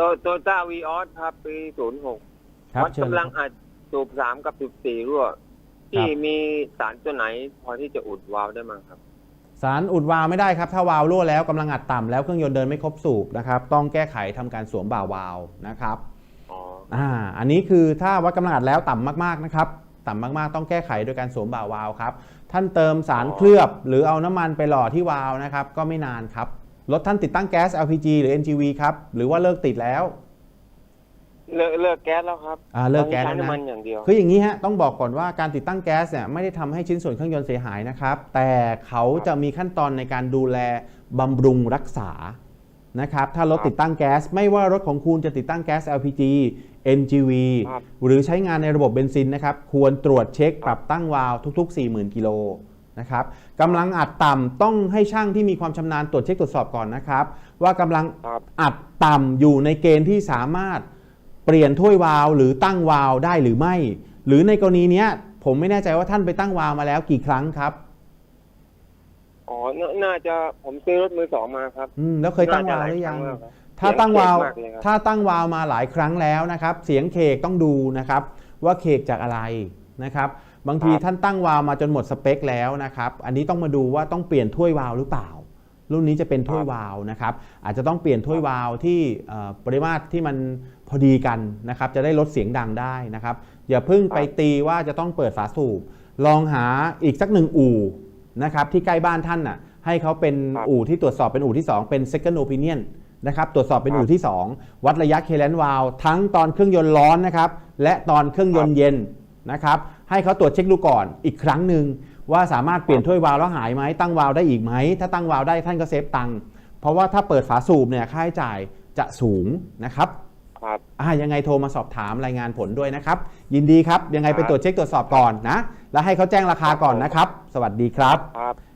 โตโตต้าวีออสครับ ปีศูนย์หกครับวัดเชิญกำลังอัดสูบสามกับสูบสี่รั่ว ที่ครับมีสารตัวไหนพอที่จะอุดวาล์วได้มั้งครับ สารอุดวาล์วไม่ได้ครับถ้าวาล์วรั่วแล้วกำลังอัดต่ำแล้วเครื่องยนต์เดินไม่ครบสูบนะครับต้องแก้ไขทำการสวมบ่าวาล์วนะครับอ๋อ อ่าอันนี้คือถ้าวัดกำลังอัดแล้วต่ำมากๆนะครับ ต่ำมากๆต้องแก้ไขโดยการสวมบ่าวาล์วครับท่านเติมสารเคลือบ หรือเอาน้ำมันไปหล่อที่วาล์วนะครับก็ไม่นานครับ รถท่านติดตั้งแก๊ส LPG หรือ NGV ครับ หรือว่าเลิกติดแล้ว เลิกเลิกแก๊สแล้วครับอ่าเลิกแก๊สตอนแล้วนี้ใช้นะ น้ำมันอย่างเดียว คืออย่างนี้ฮะต้องบอกก่อนว่าการติดตั้งแก๊สเนี่ยไม่ได้ทำให้ชิ้นส่วนเครื่องยนต์เสียหายนะครับ แต่เขาจะมีขั้นตอนในการดูแลบำรุงรักษานะครับถ้ารถครับติดตั้งแก๊ส ไม่ว่ารถของคุณจะติดตั้งแก๊ส LPG NGV ครับหรือใช้งานในระบบเบนซินนะครับ ควรตรวจเช็คปรับตั้งวาล์วทุก ๆ 40,000 กิโล นะครับกำลังอัดต่ำต้องให้ช่างที่มีความชำนาญตรวจเช็คตรวจสอบก่อนนะครับ ว่ากำลังครับอัดต่ำอยู่ในเกณฑ์ที่สามารถเปลี่ยนถ้วยวาล์วหรือตั้งวาล์วได้หรือไม่ หรือในกรณีเนี้ย ผมไม่แน่ใจว่าท่านไปตั้งวาล์วมาแล้วกี่ครั้งครับอ๋อนาน่าจะผมซื้อรถมือสองมาครับ อืม แล้วเคยตั้งวาล์วหรือยังน่าจะหลายครั้งแล้วครับถ้าตั้งวาล์วเสียงเขกมากเลยครับถ้าตั้งวาล์วมาหลายครั้งแล้วนะครับ เสียงเคกต้องดูนะครับ ว่าเคกจากอะไรนะครับ บางทีครับท่านตั้งวาล์วมาจนหมดสเปคแล้วนะครับอันนี้ต้องมาดูว่าต้องเปลี่ยนถ้วยวาล์วหรือเปล่า รุ่นนี้จะเป็นถ้วยวาล์วนะครับอาจจะต้องเปลี่ยนถ้วยวาล์วที่เอ่อปริมาตรที่มันพอดีกันนะครับจะได้ลดเสียงดังได้นะครับอย่าเพิ่งไปตีว่าจะต้องเปิดฝาสูบลองหาอีกสักหนึ่งอู่นะครับที่ใกล้บ้านท่านน่ะให้เขาเป็นครับอู่ที่ตรวจสอบเป็นอู่ที่ 2 เป็น second opinion นะครับตรวจสอบเป็นครับอู่ที่ 2 วัดระยะเคเลนวาลทั้งตอนเครื่องยนต์ร้อนนะครับและตอนเครื่องยนต์เย็น นะครับให้เขาตรวจเช็คดูก่อนอีกครั้งหนึ่งว่าสามารถเปลี่ยนถ้วยวาล์วแล้วหายไหมตั้งวาล์วได้อีกไหม ถ้าตั้งวาล์วได้ท่านก็เซฟตังค์เพราะว่าถ้าเปิดฝาสูบเนี่ยค่าใช้จ่ายจะสูงนะครับครับอ่ายังไงโทรมาสอบถามรายงานผลด้วยนะครับ ยินดีครับยังไงไปตรวจเช็คตรวจสอบก่อนนะ แล้วให้เขาแจ้งราคาก่อนนะครับ สวัสดีครับครับ